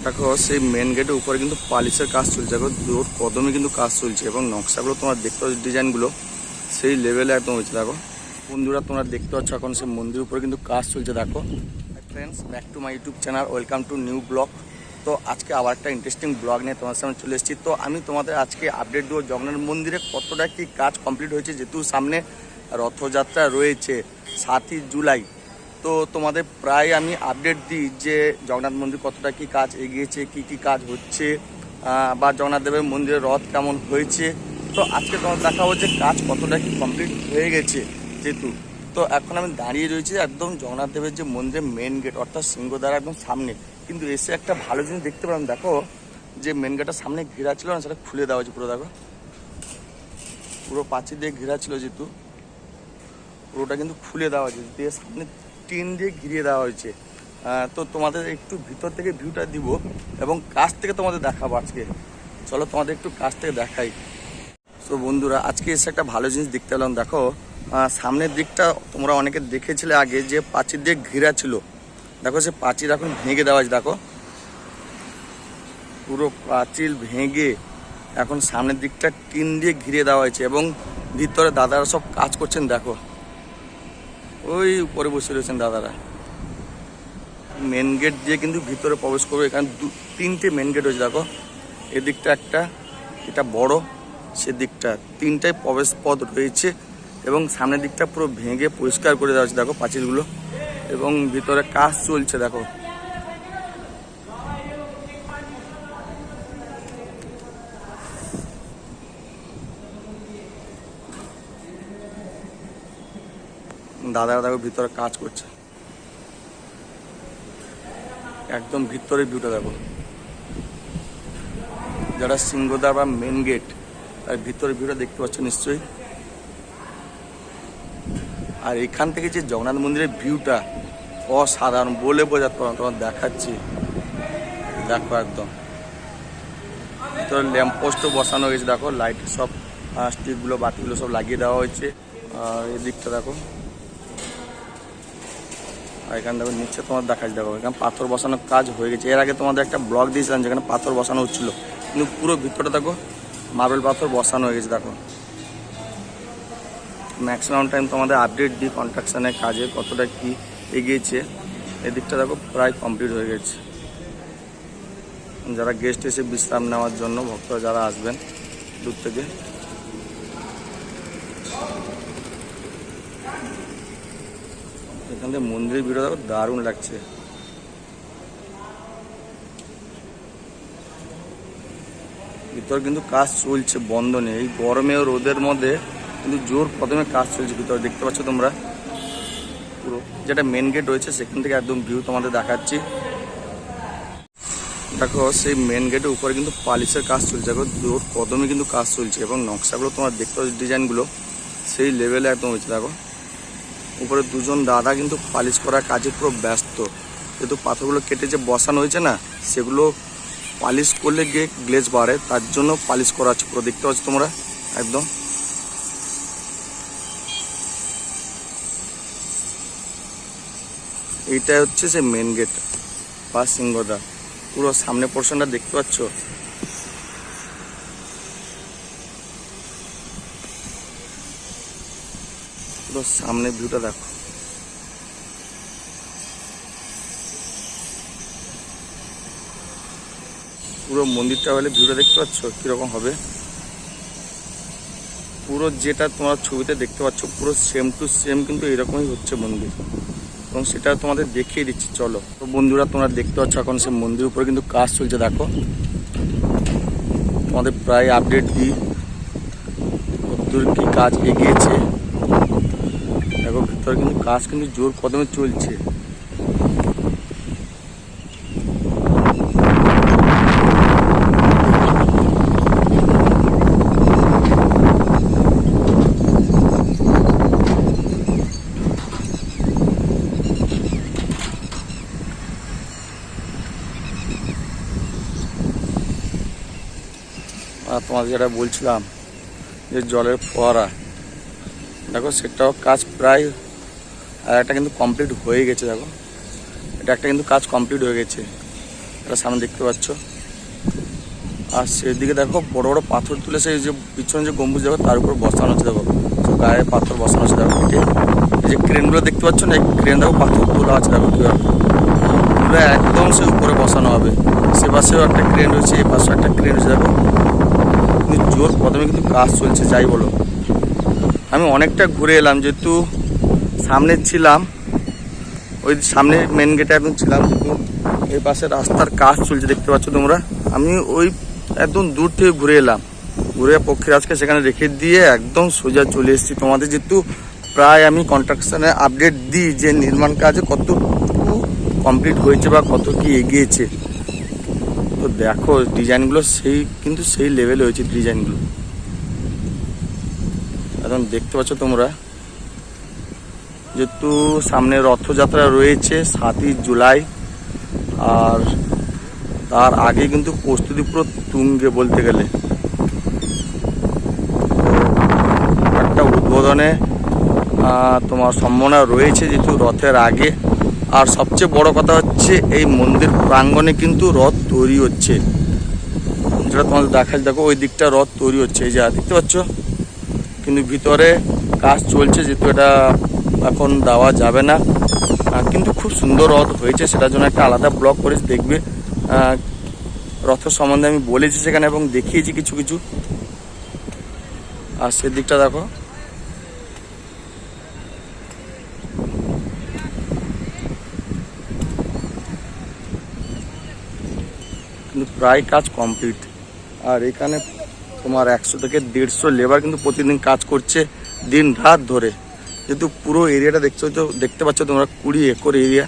দেখো, সেই মেন গেটের উপরে কিন্তু পালিশের কাজ চলছে। দেখো, জোর কদমে কিন্তু কাজ চলছে এবং নকশাগুলো তোমার দেখতে পাচ্ছ ডিজাইনগুলো সেই লেভেলে একদম হয়েছে। দেখো, বন্ধুরা, তোমরা দেখতে পাচ্ছ এখন সেই মন্দিরের উপরে কিন্তু কাজ চলছে। দেখো friends back to my YouTube channel welcome to new blog তো আজকে আবার একটা ইন্টারেস্টিং ব্লগ নিয়ে তোমার সামনে চলে এসেছি। তো আমি তোমাদের আজকে আপডেট দেবো জগন্নাথ মন্দিরে কতটা কি কাজ কমপ্লিট হয়েছে। যেহেতু সামনে রথযাত্রা রয়েছে, সাতই জুলাই। তো তোমাদের প্রায় আমি আপডেট দিই যে জগন্নাথ মন্দির কতটা কি কাজ এগিয়েছে, কি কি কাজ হচ্ছে বা জগন্নাথ দেবের মন্দিরের রথ কেমন হয়েছে। তো আজকে তোমার দেখাবো যে কাজ কতটা কি কমপ্লিট হয়ে গেছে যেহেতু। তো এখন আমি দাঁড়িয়ে রয়েছি একদম জগন্নাথ দেবের যে মন্দিরের মেন গেট অর্থাৎ সিংহদ্বার একদম সামনে। কিন্তু এসে একটা ভালো জিনিস দেখতে পেলাম, দেখো, যে মেন গেটটা সামনে ঘেরা ছিল না, সেটা খুলে দেওয়া হয়েছে পুরো, দেখো। পুরো পাঁচিল দিয়ে ঘেরা ছিল যেহেতু, পুরোটা কিন্তু খুলে দেওয়া হয়েছে। দিয়ে সামনে টিন দিয়ে ঘিরিয়ে দেওয়া হয়েছে। তো তোমাদের একটু ভিতর থেকে ভিউটা দিব এবং কাছ থেকে তোমাদের দেখাবো আজকে। চলো তোমাদের একটু কাছ থেকে দেখাই। তো বন্ধুরা, আজকে এসে একটা ভালো জিনিস দেখতে পেলাম। দেখো সামনের দিকটা তোমরা অনেকে দেখেছিলে আগে যে পাঁচিল দিয়ে ঘেরা ছিল। দেখো, সে পাঁচিল এখন ভেঙে দেওয়া আছে দেখো। পুরো পাঁচিল ভেঙে এখন সামনের দিকটা টিন দিয়ে ঘিরে দেওয়া হয়েছে এবং ভিতরে দাদারা সব কাজ করছেন, দেখো। ওই উপরে বসে রয়েছেন দাদারা। মেন গেট দিয়ে কিন্তু ভিতরে প্রবেশ করবে। এখানে দু, তিনটে মেন গেট হয়েছে দেখো। এদিকটা একটা, এটা বড়, সেদিকটা তিনটায় প্রবেশ পথ রয়েছে এবং সামনের দিকটা পুরো ভেঙে পরিষ্কার করে দেওয়া হচ্ছে দেখো পাঁচিলগুলো। এবং ভিতরে কাজ চলছে, দেখো। দাদারা দেখো ভিতরে কাজ করছে। একদম ভিতরে ভিউটা দেখো। যারা সিংহদ্বার বা মেন গেট তার ভিতরে ভিউটা দেখতে পাচ্ছ নিশ্চয়ই। আর এখান থেকে যে জগন্নাথ মন্দিরের ভিউটা অসাধারণ বলে বোঝাতে পারো না, তোমার দেখাচ্ছি। দেখো একদম। ভিতরে ল্যাম্প পোস্টও বসানো হয়েছে দেখো লাইট সব স্টিকগুলো বাতিগুলো সব লাগিয়ে দেওয়া হয়েছে। আর এদিকটা দেখো। আর এখানে দেখো নিচে তোমার দেখা দেখো এখানে পাথর বসানোর কাজ হয়ে গেছে। এর আগে তোমাদের একটা ব্লক দিয়েছিলাম যেখানে পাথর বসানো হচ্ছিল। কিন্তু পুরো ভিতরটা দেখো মার্বেল পাথর বসানো হয়ে গেছে, দেখো। ম্যাক্সিমাম টাইম তোমাদের আপডেট দিই কনস্ট্রাকশনের কাজে, কতটা কি এগিয়েছে। এদিকটা দেখো প্রায় কমপ্লিট হয়ে গেছে। যারা গেস্ট এসে বিশ্রাম নেওয়ার জন্য, ভক্তরা যারা আসবেন দূর থেকে। এখান থেকে মন্দিরের ভিড় দেখো দারুণ লাগছে। ভিতর কিন্তু কাজ চলছে, বন্ধ নেই। এই গরমে ও রোদের মধ্যে কিন্তু জোর কদমে কাজ চলছে। ভিতরে দেখতে পাচ্ছ তোমরা পুরো যেটা মেন গেট রয়েছে, সেখান থেকে একদম ভিউ তোমাদের দেখাচ্ছি। দেখো, সেই মেন গেটের উপরে কিন্তু পালিশের কাজ চলছে। দেখো, জোর কদমে কিন্তু কাজ চলছে এবং নকশাগুলো তোমার দেখতে পাচ্ছ ডিজাইনগুলো সেই লেভেলে একদম হয়েছে। দেখো উপরে দুজন দাদা কিন্তু পালিশ করার কাজে পুরো ব্যস্ত। যেহেতু পাথরগুলো কেটে যে বসানো হয়েছে না, সেগুলো পালিশ করলে গিয়ে গ্লেজ বাড়ে, তার জন্য পালিশ করা হচ্ছে পুরো দেখতে পাচ্ছ তোমরা, একদম। এইটা হচ্ছে সে মেন গেট বা সিংহদা পুরো সামনে পোর্শনটা দেখতে পাচ্ছ? সামনে ভিউটা দেখো। পুরো মন্দিরটা হলে ভিউটা দেখতে পাচ্ছ? কীরকম হবে? পুরো যেটা তোমার ছবিতে দেখতে পাচ্ছ, পুরো সেম টু সেম কিন্তু এরকমই হচ্ছে মন্দির। এবং সেটা তোমাদের দেখিয়ে দিচ্ছি, চলো। তো বন্ধুরা, তোমরা দেখতে পাচ্ছ এখন সে মন্দির উপরে কিন্তু কাজ চলছে, দেখো। তোমাদের প্রায় আপডেট দিই। কতদূর কি কাজ এগিয়েছে। দেখো, ভিতরে কিন্তু কাজ কিন্তু জোর কদমে চলছে। আর তোমাদের যেটা বলছিলাম, যে জলের ফোয়ারা। দেখো, সেটাও কাজ প্রায়, আর একটা কিন্তু কমপ্লিট হয়ে গেছে, দেখো। এটা একটা কিন্তু কাজ কমপ্লিট হয়ে গেছে। এটা সামনে দেখতে পাচ্ছ। আর সেদিকে দেখো, বড় বড় পাথর তুলে সেই যে পিছনে যে গম্বুজ, দেখো, তার উপর বসানো হচ্ছে দেখো। সব গায়ে পাথর বসানো আছে, দেখো কেটে এই যে ক্রেনগুলো দেখতে পাচ্ছ না, এই ক্রেন দেখো পাথর তোলা আছে, দেখো কীভাবে একদম সে উপরে বসানো হবে। সে পাশেও একটা ক্রেন রয়েছে, এই পাশেও একটা ক্রেন রয়েছে, দেখো। কিন্তু জোর কদমে কিন্তু কাজ চলছে, যাই বলো। আমি অনেকটা ঘুরে এলাম, যেহেতু সামনে ছিলাম, ওই সামনে মেন গেটে একদম ছিলাম, কিন্তু এই পাশে রাস্তার কাজ চলছে, দেখতে পাচ্ছ তোমরা। আমি ওই একদম দূর থেকে ঘুরে এলাম। ঘুরে পক্ষীরাজকে সেখানে রেখে দিয়ে একদম সোজা চলে এসেছি। তোমাদের যেহেতু প্রায় আমি কন্ট্রাকশনে আপডেট দিই যে নির্মাণ কাজ কতটুকু কমপ্লিট হয়েছে বা কত কি এগিয়েছে। তো দেখো ডিজাইনগুলো সেই, কিন্তু সেই লেভেলে হয়েছে ডিজাইনগুলো এখন দেখতে পাচ্ছ তোমরা যেহেতু সামনে রথযাত্রা রয়েছে সাতই জুলাই, আর তার আগে কিন্তু প্রস্তুতি পুরো তুঙ্গে বলতে গেলে। একটা উদ্বোধনে তোমার সম্ভাবনা রয়েছে যেহেতু রথের আগে। আর সবচেয়ে বড় কথা হচ্ছে এই মন্দির প্রাঙ্গণে কিন্তু রথ তৈরি হচ্ছে। যেটা তোমাদের দেখা দেখো ওই দিকটা রথ তৈরি হচ্ছে, এই যা দেখতে পাচ্ছ? কিন্তু ভিতরে কাজ চলছে, যেহেতু এটা এখন দেওয়া যাবে না। কিন্তু খুব সুন্দর রথ হয়েছে, সেটার জন্য একটা আলাদা ব্লগ করে দেখবে। রথের সম্বন্ধে আমি বলেছি সেখানে এবং দেখিয়েছি কিছু কিছু। আর সেদিকটা দেখো। কিন্তু প্রায় কাজ কমপ্লিট। আর এখানে তোমার একশো থেকে দেড়শো লেবার কিন্তু প্রতিদিন কাজ করছে দিন রাত ধরে। যেহেতু পুরো এরিয়াটা দেখছ তো, দেখতে পাচ্ছ তোমরা কুড়ি একর এরিয়া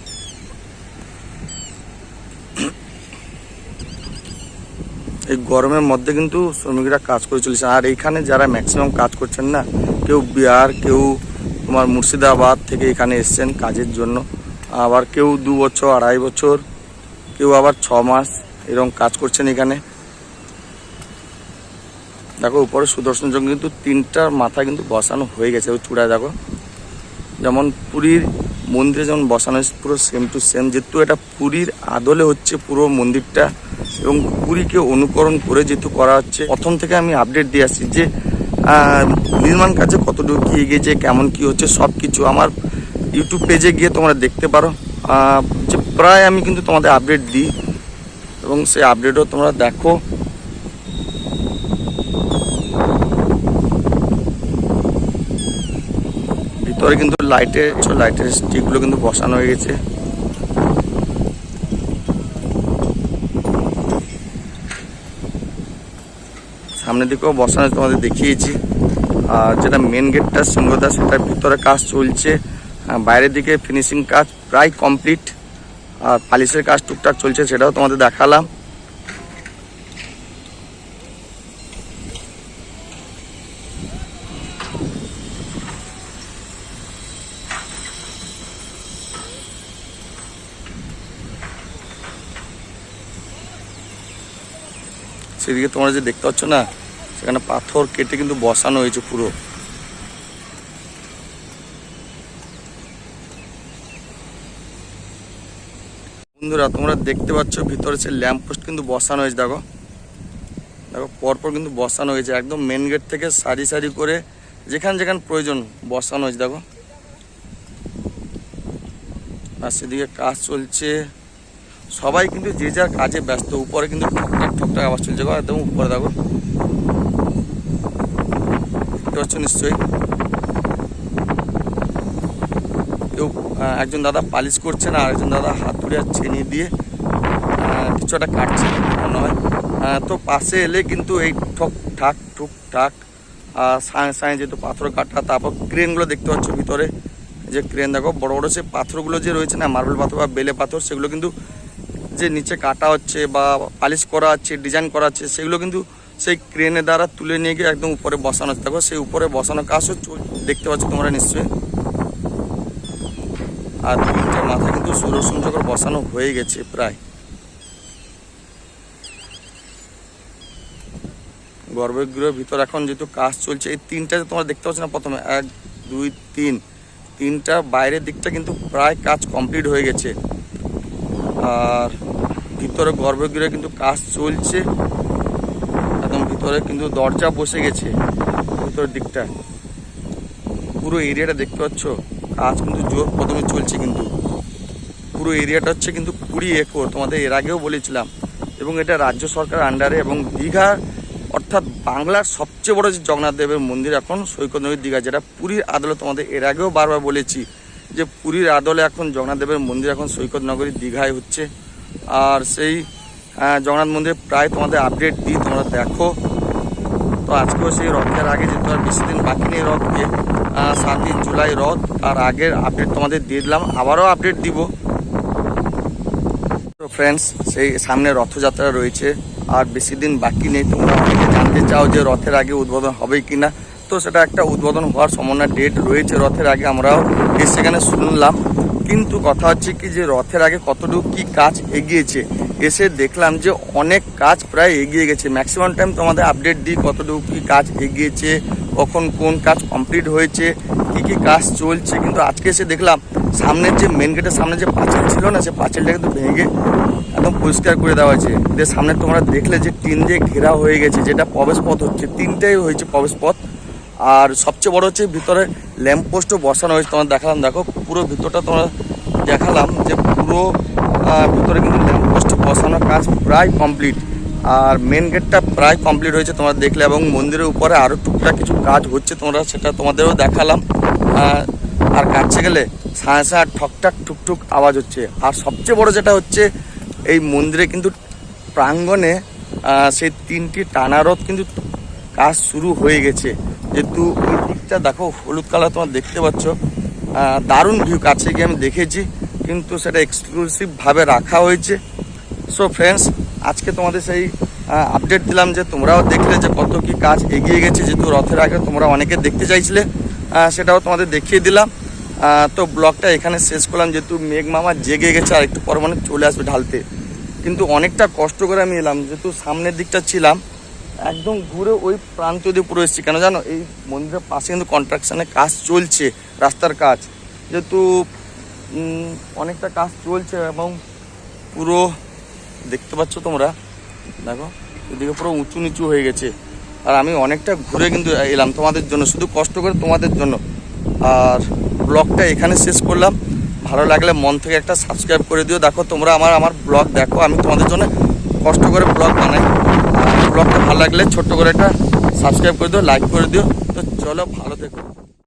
এই গরমের মধ্যে কিন্তু শ্রমিকরা কাজ করে চলেছে। আর এইখানে যারা ম্যাক্সিমাম কাজ করছেন না, কেউ বিহার, কেউ তোমার মুর্শিদাবাদ থেকে এখানে এসছেন কাজের জন্য। আবার কেউ দু বছর, আড়াই বছর, কেউ আবার ছ মাস এরকম কাজ করছেন এখানে। দেখো, উপরে সুদর্শন চক্র কিন্তু তিনটার মাথা কিন্তু বসানো হয়ে গেছে। ওই চূড়ায় দেখো। যেমন পুরীর মন্দিরে যেমন বসানো হয়েছে, পুরো সেম টু সেম যেহেতু এটা পুরীর আদলে হচ্ছে পুরো মন্দিরটা, এবং পুরীকে অনুকরণ করে যেহেতু করা হচ্ছে, প্রথম থেকে আমি আপডেট দিয়ে আসছি যে নির্মাণ কাজে কতটুকু কি এগিয়েছে কেমন কি হচ্ছে সব কিছু আমার ইউটিউব পেজে গিয়ে তোমরা দেখতে পারো। যে প্রায় আমি কিন্তু তোমাদের আপডেট দিই, এবং সেই আপডেটও তোমরা দেখো। ভিতরে কিন্তু লাইটের লাইটের স্টিকগুলো কিন্তু বসানো হয়ে গেছে। সামনের দিকেও বসানো তোমাদের দেখিয়েছি। আর যেটা মেন গেটটা সিংহদা সেটার ভিতরে কাজ চলছে। বাইরের দিকে ফিনিশিং কাজ প্রায় কমপ্লিট আর পালিশের কাজ টুকটাক চলছে, সেটাও তোমাদের দেখালাম। সেদিকে তোমরা যে দেখতে পাচ্ছ না, সেখানে পাথর কেটে কিন্তু বসানো হয়েছে পুরো। বন্ধুরা, তোমরা দেখতে পাচ্ছ ভিতরে সে ল্যাম্প পোস্ট কিন্তু বসানো হয়েছে, দেখো। দেখো, পরপর কিন্তু বসানো হয়েছে, একদম মেন গেট থেকে সারি সারি করে যেখান যেখান প্রয়োজন বসানো হয়েছে, দেখো। আর সেদিকে কাজ চলছে। সবাই কিন্তু যে যার কাজে ব্যস্ত, উপরে কিন্তু ঠকঠাক ঠকঠাক আওয়াজ চলছে একদম উপরে দেখো। দেখতে পাচ্ছ নিশ্চয়ই? কেউ একজন দাদা পালিশ করছেন আর একজন দাদা হাতুড়ি আর ছেনি দিয়ে কিছু একটা কাটছে মনে হয় তো পাশে এলে কিন্তু এই ঠক ঠাক ঠুক ঠাক সাঁয়ে সাঁয়ে যেহেতু পাথর কাটা, তারপর ক্রেনগুলো দেখতে পাচ্ছ ভিতরে। যে ক্রেন দেখো, বড় বড় সে পাথরগুলো যে রয়েছে না, মার্বেল পাথর বা বেলে পাথর, সেগুলো কিন্তু যে নিচে কাটা হচ্ছে বা পালিশ করা হচ্ছে ডিজাইন করা হচ্ছে সেগুলো কিন্তু সেই ক্রেনের দ্বারা তুলে নিয়ে গিয়ে একদম উপরে বসানো হচ্ছে দেখো, সেই উপরে বসানো কাজও দেখতে পাচ্ছ তোমরা নিশ্চয়ই। আর তিনটে মাথা কিন্তু সুদর্শন চক্র বসানো হয়ে গেছে প্রায়। গর্ভগৃহের ভিতর এখন যেহেতু কাজ চলছে, এই তিনটা তোমরা দেখতে পাচ্ছ না প্রথমে, এক, দুই, তিন, তিনটা বাইরের দিকটা কিন্তু প্রায় কাজ কমপ্লিট হয়ে গেছে। আর ভিতরে গর্ভগৃহে কিন্তু কাজ চলছে একদম ভিতরে কিন্তু দরজা বসে গেছে ভিতরের দিকটা। পুরো এরিয়াটা দেখতে পাচ্ছ? কাজ কিন্তু জোর প্রথমে চলছে কিন্তু। পুরো এরিয়াটা হচ্ছে কিন্তু কুড়ি একর, তোমাদের এর আগেও বলেছিলাম। এবং এটা রাজ্য সরকার আন্ডারে এবং দীঘা, অর্থাৎ বাংলার সবচেয়ে বড় যে জগন্নাথ দেবের মন্দির এখন, সৈকত নদীর দীঘা, যেটা পুরীর আদলে তোমাদের এর আগেও বারবার বলেছি যে পুরীর আদলে এখন জগন্নাথ দেবের মন্দির এখন সৈকত নগরী দীঘায় হচ্ছে। আর সেই জগন্নাথ মন্দিরে প্রায় তোমাদের আপডেট দিই, তোমরা দেখো। তো আজকেও সেই রথের আগে যেহেতু আর বেশি দিন বাকি নেই রথকে সাতই জুলাই রথ, তার আগের আপডেট তোমাদের দিয়ে দিলাম, আবারও আপডেট দিব। তো ফ্রেন্ডস সেই সামনে রথযাত্রা রয়েছে, আর বেশি দিন বাকি নেই, তোমরা অনেকে জানতে চাও যে রথের আগে উদ্বোধন হবে কি না সেটা একটা উদ্বোধন হওয়ার সম্ভাবনা ডেট রয়েছে রথের আগে আমরাও সেখানে শুনলাম। কিন্তু কথা হচ্ছে কি যে রথের আগে কতটুকু কি কাজ এগিয়েছে? এসে দেখলাম যে অনেক কাজ প্রায় এগিয়ে গেছে। ম্যাক্সিমাম টাইম তোমাদের আপডেট দিই কতটুকু কি কাজ এগিয়েছে, কখন কোন কাজ কমপ্লিট হয়েছে, কি কি কাজ চলছে। কিন্তু আজকে এসে দেখলাম সামনের যে মেন গেটের সামনে যে পাঁচিল ছিল না, সে পাঁচিলটা কিন্তু ভেঙে একদম পরিষ্কার করে দেওয়া হয়েছে। যে সামনে তোমরা দেখলে যে টিন দিয়ে ঘেরা হয়ে গেছে, যেটা প্রবেশ পথ হচ্ছে, তিনটাই হয়েছে প্রবেশ পথ। আর সবচেয়ে বড় হচ্ছে ভিতরে ল্যাম্প পোস্টও বসানো হয়েছে, তোমার দেখালাম, দেখো, পুরো ভিতরটা তোমরা দেখালাম যে পুরো ভিতরে কিন্তু ল্যাম্প পোস্ট বসানোর কাজ প্রায় কমপ্লিট। আর মেন গেটটা প্রায় কমপ্লিট হয়েছে তোমরা দেখলে, এবং মন্দিরের উপরে আরও টুকটাক কিছু কাজ হচ্ছে তোমরা, সেটা তোমাদেরও দেখালাম। আর কাছে গেলে সাঁ সাঁ ঠকঠাক ঠুকঠুক আওয়াজ হচ্ছে। আর সবচেয়ে বড় যেটা হচ্ছে, এই মন্দিরে কিন্তু প্রাঙ্গণে সেই তিনটি টানারথ কিন্তু কাজ শুরু হয়ে গেছে। যেহেতু ওই দিকটা দেখো, হলুদ কালার তোমার দেখতে পাচ্ছ। দারুণ ভিউ কাছে গিয়ে আমি দেখেছি, কিন্তু সেটা এক্সক্লুসিভভাবে রাখা হয়েছে। সো ফ্রেন্ডস আজকে তোমাদের সেই আপডেট দিলাম যে তোমরাও দেখলে যে কত কি কাজ এগিয়ে গেছে, যেহেতু রথের আগে তোমরা অনেকে দেখতে চাইছিলে সেটাও তোমাদের দেখিয়ে দিলাম। তো ব্লগটা এখানে শেষ করলাম, যেহেতু মেঘ মামা জেগে গেছে আর একটু পর মানে চলে আসবে ঢালতে। কিন্তু অনেকটা কষ্ট করে আমি এলাম, যেহেতু সামনের দিকটা ছিলাম একদম ঘুরে ওই প্রান্ত দিয়ে পুরো এসেছি। কেন জানো? এই মন্দিরের পাশে কিন্তু কন্ট্রাকশনের কাজ চলছে, রাস্তার কাজ। যেহেতু অনেকটা কাজ চলছে এবং পুরো, দেখতে পাচ্ছ তোমরা? দেখো, এদিকে পুরো উঁচু নিচু হয়ে গেছে। আর আমি অনেকটা ঘুরে কিন্তু এলাম তোমাদের জন্য, শুধু কষ্ট করে তোমাদের জন্য। আর ব্লগটা এখানে শেষ করলাম। ভালো লাগলে মন থেকে একটা সাবস্ক্রাইব করে দিও। দেখো তোমরা আমার আমার ব্লগ দেখো, আমি তোমাদের জন্য কষ্ট করে ব্লগ বানাই। ব্লগটা ভালো লাগলে ছোট্ট করে একটা সাবস্ক্রাইব করে দিও লাইক করে দিও। তো চলো ভালো থেকো।